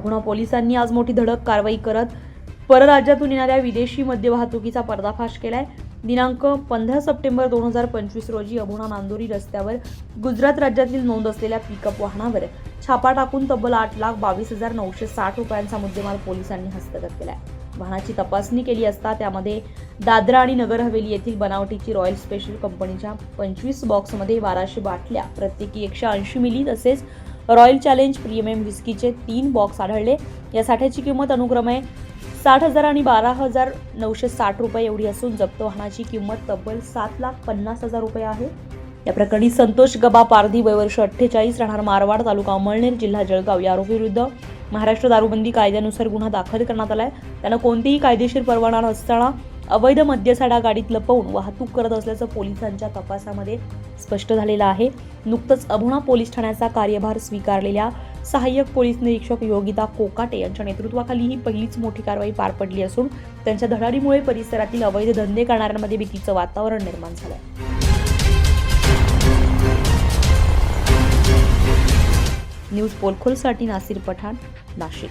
अभोणा पोलिसांनी आज मोठी धडक कारवाई करत परराज्यातून येणाऱ्या विदेशी मद्य वाहतुकीचा पर्दाफाश केलाय. दिनांक पंधरा सप्टेंबर दोन हजार पंचवीस रोजी अभोणा नांदोरी रस्त्यावर गुजरात राज्यातील नोंद असलेल्या पिकअप वाहनावर छापा टाकून तब्बल आठ लाख बावीस हजार नऊशे साठ रुपयांचा मुद्देमाल पोलिसांनी हस्तगत केलाय. वाहनाची तपासणी केली असता त्यामध्ये दादरा आणि नगर हवेली येथील बनावटीची रॉयल स्पेशल कंपनीच्या पंचवीस बॉक्समध्ये बाराशे बाटल्या प्रत्येकी एकशे ऐंशी मिली तसेच रॉयल चॅलेंज प्रीमियम विस्कीचे तीन बॉक्स आढळले. या साठ्याची किंमत अनुक्रमे साठ हजार आणि बारा हजार नऊशे साठ रुपये एवढी असून जप्त वाहनाची किंमत तब्बल सात लाख पन्नास हजार रुपये आहे. या प्रकरणी संतोष गबा पारधी वयवर्ष अठ्ठेचाळीस राहणार मारवाड तालुका अमळनेर जिल्हा जळगाव. या आरोपीविरुद्ध महाराष्ट्र दारूबंदी कायद्यानुसार गुन्हा दाखल करण्यात आला आहे त्यानं कोणतीही कायदेशीर परवाना नसताना अवैध मद्यसाडा गाडीत लपवून वाहतूक करत असल्याचं पोलिसांच्या तपासामध्ये स्पष्ट झालेलं आहे. नुकतंच अभुणा पोलीस ठाण्याचा कार्यभार स्वीकारलेल्या सहाय्यक पोलीस निरीक्षक योगिता कोकाटे यांच्या नेतृत्वाखाली ही पहिलीच मोठी कारवाई पार पडली असून त्यांच्या धडाडीमुळे परिसरातील अवैध धंदे करणाऱ्यांमध्ये भीतीचं वातावरण निर्माण झालंय. न्यूज पोलखोलसाठी नासिर पठाण नाशिक.